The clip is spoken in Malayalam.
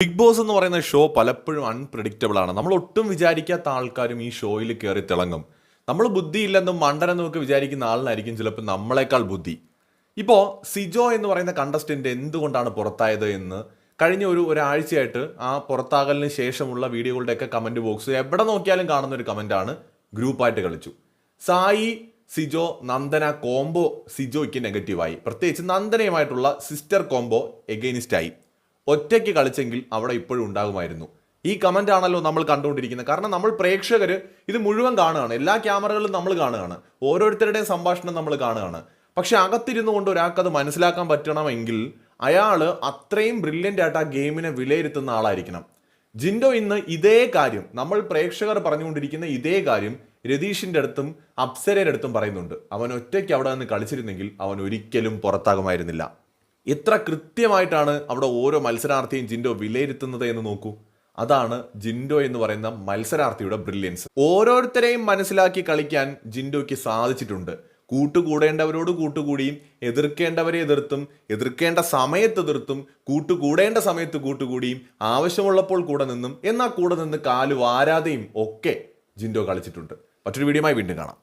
ബിഗ് ബോസ് എന്ന് പറയുന്ന ഷോ പലപ്പോഴും അൺപ്രഡിക്റ്റബിൾ ആണ്. നമ്മൾ ഒട്ടും വിചാരിക്കാത്ത ആൾക്കാരും ഈ ഷോയിൽ കയറി തിളങ്ങും. നമ്മൾ ബുദ്ധിയില്ലെന്നും മണ്ടനെന്നും ഒക്കെ വിചാരിക്കുന്ന ആളിനായിരിക്കും ചിലപ്പോൾ നമ്മളെക്കാൾ ബുദ്ധി. ഇപ്പോൾ സിജോ എന്ന് പറയുന്ന കണ്ടസ്റ്റന്റ് എന്തുകൊണ്ടാണ് പുറത്തായത് എന്ന് കഴിഞ്ഞ ഒരു ഒരാഴ്ചയായിട്ട് ആ പുറത്താകലിന് ശേഷമുള്ള വീഡിയോകളുടെയൊക്കെ കമന്റ് ബോക്സ് എവിടെ നോക്കിയാലും കാണുന്ന ഒരു കമന്റാണ് ഗ്രൂപ്പായിട്ട് കളിച്ചു. സായി സിജോ നന്ദന കോംബോ സിജോയ്ക്ക് നെഗറ്റീവായി പ്രത്യേകിച്ച് നന്ദനയുമായിട്ടുള്ള സിസ്റ്റർ കോംബോ എഗെയിനിസ്റ്റ് ആയി. ഒറ്റയ്ക്ക് കളിച്ചെങ്കിൽ അവിടെ ഇപ്പോഴും ഉണ്ടാകുമായിരുന്നു. ഈ കമന്റ് ആണല്ലോ നമ്മൾ കണ്ടുകൊണ്ടിരിക്കുന്നത്. കാരണം നമ്മൾ പ്രേക്ഷകർ ഇത് മുഴുവൻ കാണുകയാണ്. എല്ലാ ക്യാമറകളിലും നമ്മൾ കാണുകയാണ്. ഓരോരുത്തരുടെയും സംഭാഷണം നമ്മൾ കാണുകയാണ്. പക്ഷെ അകത്തിരുന്നു കൊണ്ട് ഒരാൾക്കത് മനസ്സിലാക്കാൻ പറ്റണമെങ്കിൽ അയാൾ അത്രയും ബ്രില്യന്റ് ആയിട്ട് ആ ഗെയിമിനെ വിലയിരുത്തുന്ന ആളായിരിക്കണം. ജിൻഡോ ഇന്ന് ഇതേ കാര്യം നമ്മൾ പ്രേക്ഷകർ പറഞ്ഞുകൊണ്ടിരിക്കുന്ന ഇതേ കാര്യം രതീഷിന്റെ അടുത്തും അപ്സരയുടെ അടുത്തും പറയുന്നുണ്ട്. അവൻ ഒറ്റയ്ക്ക് അവിടെ നിന്ന് കളിച്ചിരുന്നെങ്കിൽ അവൻ ഒരിക്കലും പുറത്താകുമായിരുന്നില്ല. എത്ര കൃത്യമായിട്ടാണ് അവിടെ ഓരോ മത്സരാർത്ഥിയും ജിൻഡോ വിലയിരുത്തുന്നത് എന്ന് നോക്കൂ. അതാണ് ജിൻഡോ എന്ന് പറയുന്ന മത്സരാർത്ഥിയുടെ ബ്രില്യൻസ് ഓരോരുത്തരെയും മനസ്സിലാക്കി കളിക്കാൻ ജിൻഡോയ്ക്ക് സാധിച്ചിട്ടുണ്ട്. കൂട്ടുകൂടേണ്ടവരോട് കൂട്ടുകൂടിയും എതിർക്കേണ്ടവരെ എതിർത്തും എതിർക്കേണ്ട സമയത്ത് എതിർത്തും കൂട്ടുകൂടേണ്ട സമയത്ത് കൂട്ടുകൂടിയും ആവശ്യമുള്ളപ്പോൾ കൂടെ നിന്നും എന്നാൽ കൂടെ നിന്ന് കാൽ വാരാതെയും ഒക്കെ ജിൻഡോ കളിച്ചിട്ടുണ്ട്. മറ്റൊരു വീഡിയോയുമായി വീണ്ടും കാണാം.